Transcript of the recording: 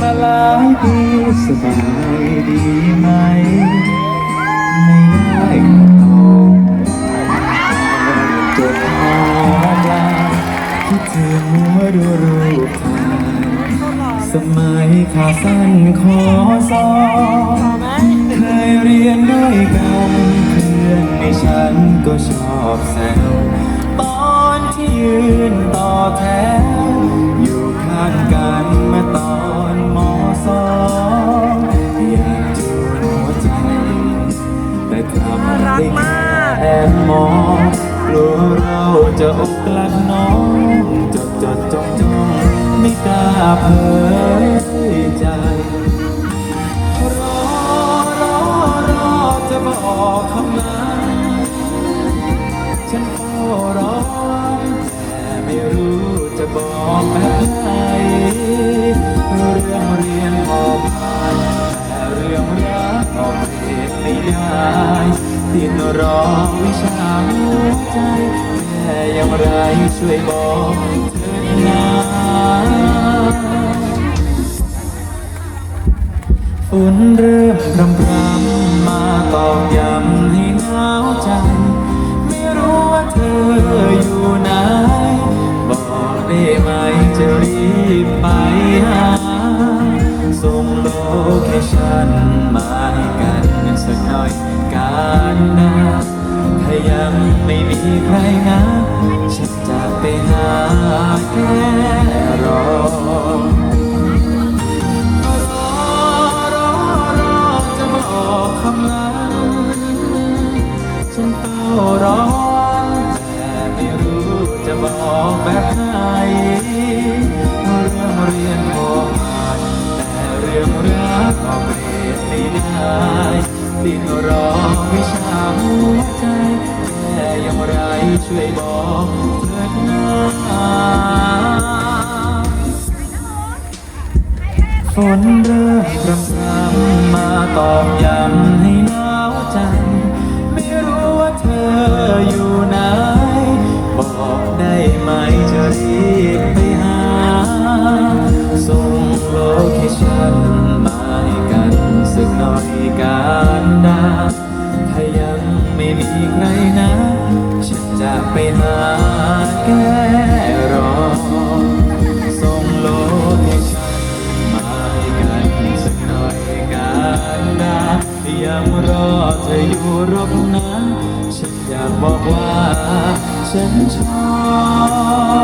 มาหลายปีสบายดีไหม ไม่ได้ขอโทษจดหมายลาคิดถึงว่าดูรูปถ่ายสมัยขาสั้นขอสอเคยเรียนด้วยกันเพื่อนในฉันก็ชอบแซว บมองกลัวเราจะอกลัดน้องจดจดจ้องจ้องไม่กล้าเผยใจรอรอรอจะบอกคำนั้นฉันเฝ้ารอแต่ไม่รู้จะบอกแบบ ติดรอวิชาหัวใจแค่อย่างไรช่วยบอกเธอนะฝนเริ่มพรำพรำมาตอกย้ำให้หนาวใจ ไม่รู้ว่าเธออยู่ไหน บอกได้ไหมจะรีบไปหาส่งโลเคชั่นมา ใครนะฉันจะไปหาแค่รอรอรอรอจะบอกคำนั้นฉันเฝ้ารอแต่ไม่รู้จะบอกแบบไหนเรื่องเรียนพอผ่แต่เรื่องรักก็เปลี่ยนไม่ได้ดิ้นรอวิชาหัวใจ อย่างไรช่วยบอกเถิดนะฝนเริ่มรำรำมาตอกย้ำให้หนาวใจ ไม่รู้ว่าเธออยู่ไหน บอกได้ไหมจะรีบไปหา ส่งโลเคชั่นมาให้กันสักหน่อยการดาถ้ายังไม่มีใคร ไปหาแก้รอส่งโลกให้ฉันมาให้กันสักหน่อยกันนะยังรอเธออยู่รบนะ ฉันอยากบอกว่า ฉันชอบ